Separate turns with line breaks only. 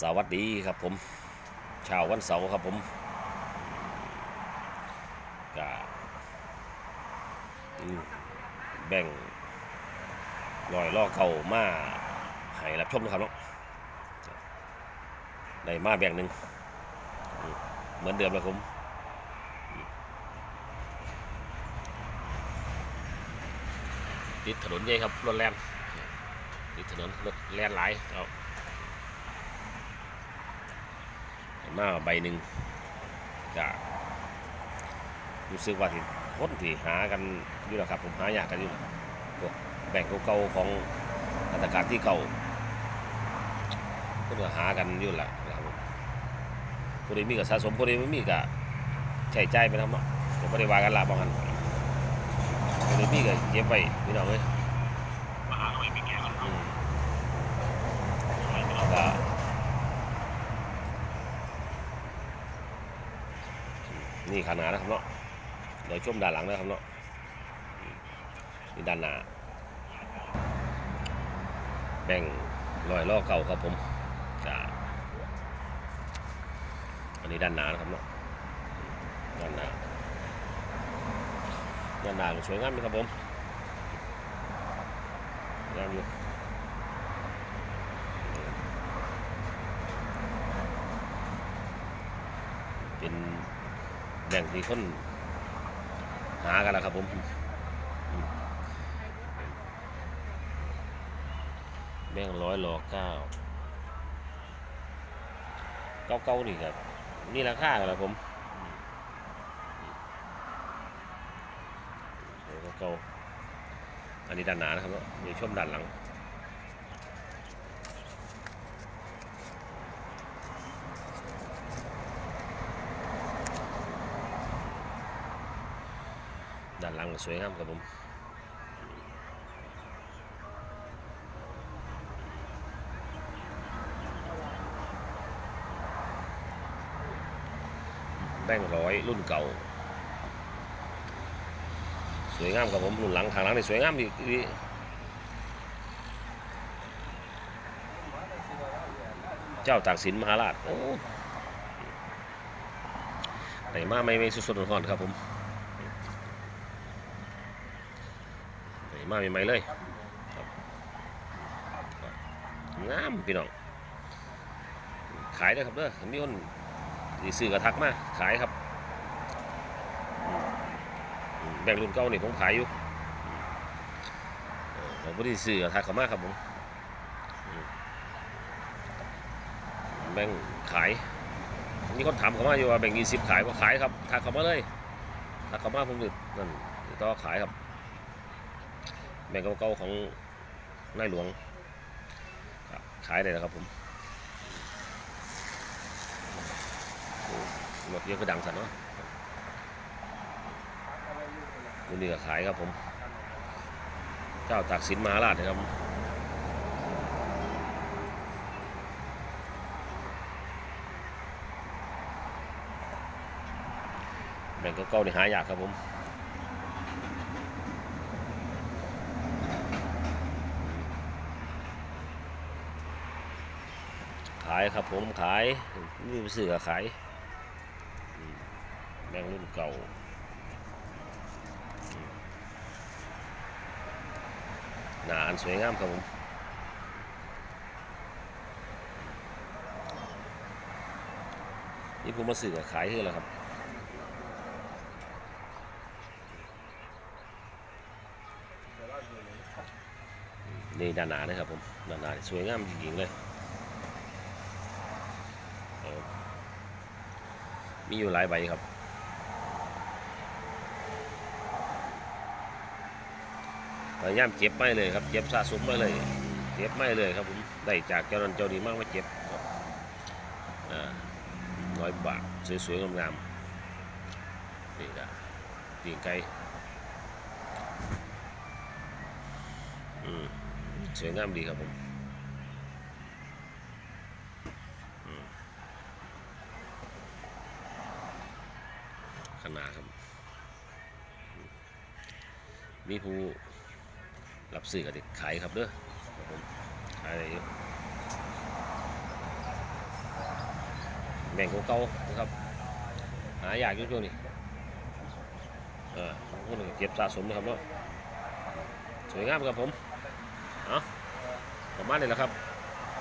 สวัสดีครับผมเช้าวันเสาร์ครับผมก็แบ่งลอยล่อเก่ามาให้รับชมนะครับเนาะได้มาแบ่งหนึ่งเหมือนเดิมเลยผมติดถนนใหญ่ครับรถแล่นติดถนนรถแล่นหลายเอา มาใบหนึ่งก็รู้สึกว่าที่คนที่หากันอยู่แล้วครับผมหาอยากกันอยู่แล้วพวกแบ่งเก่าๆของราชการที่เก่าคนก็หากันอยู่แล้วนะครับผมผู้มีก็สะสมผู้ใดไม่มีก็ใช้ใจไปทำเนาะก็ไม่ได้ว่ากันละบางกันผู้ใดมีก็เก็บไว้พี่น้องเอ้ยอืมก็ นี่ขนาดนะครับเนาะเดี๋ยวชมด้านหลังนะครับเนาะนี่ด้านหน้าแบ่งรอยล้อเก่าครับผมจะอันนี้ด้านหน้านะครับเนาะด้านหน้าด้านหน้าสวยงามไหมครับผมงามอยู่เป็น แบ่งที่คนหากันแล้วครับผมแบ่งร้อยหลอเก้าเก้าเก้านี่ครับนี่ราคากันแล้วผมเก้าเก้าอันนี้ด้านหนานะครับเนามีช่วมด้านหลัง ด้านหลังก็สวยงามครับผมแบ่งร้อยรุ่นเก่า สวยงามครับผมรุ่นหลังทางหลังนี่สวยงามดีดีเจ้าตากสินมหาราชโอ้ไหนมาไม่ไม่สุดๆร้อนๆครับผม ให มาใหม่ๆเลยครับงามพี่น้อง ขายได้ครับเด้อมีคนสิซื้อกระทักมาขายครับ แบ่งรุ่นเก่านี่ผมขายอยู่ผมไม่ได้ซื้อกระทักเขามากครับผมแบ่งขายมีคนถามเขามาอยู่ว่าแบ่งยี่สิบขายว่าขายครับทักเขามาเลยทักเขามาผมจะนั่นก็ขายครับ แบ่งเก่าๆของนายหลวงขายได้แล้วครับผมรถเยอะก็ดังสันเนาะรุ่นนี้ก็ขายครับผม เจ้าตากสินมหาราชนะครับแบ่งเก่าๆนี่หายากครับผมายครับผมขายนี่ไปซื้อขายอืมแบงรุ่นเก่าหนาอันสวยงามครับผมนี่ผมมาซื้อขายให้แล้วครับนี่ด้านหนานะครับผมด้านหนานสวยงามจริงๆเลย เออ มีอยู่หลายใบครับ พยายามเก็บไม่เลยครับเก็บสะสมไม่เลยเก็บไม่เลยครับผม ได้จากเจ้านันเจ้านี้มากมาเก็บครับน้อยบาทสวยๆงามๆนี่นะตีนไก่อืมสวยงามดีครับผม นาครับ มีผู้รับซื้อกับขายครับเด้อครับผมขายอะไรอยู่แบ่งของเก่านะครับ หายากอยู่ช่วงนี้เออพวกนึงเก็บสะสมนะครับเนาะสวยงามครับผม เอาประมาณนี้แหละครับ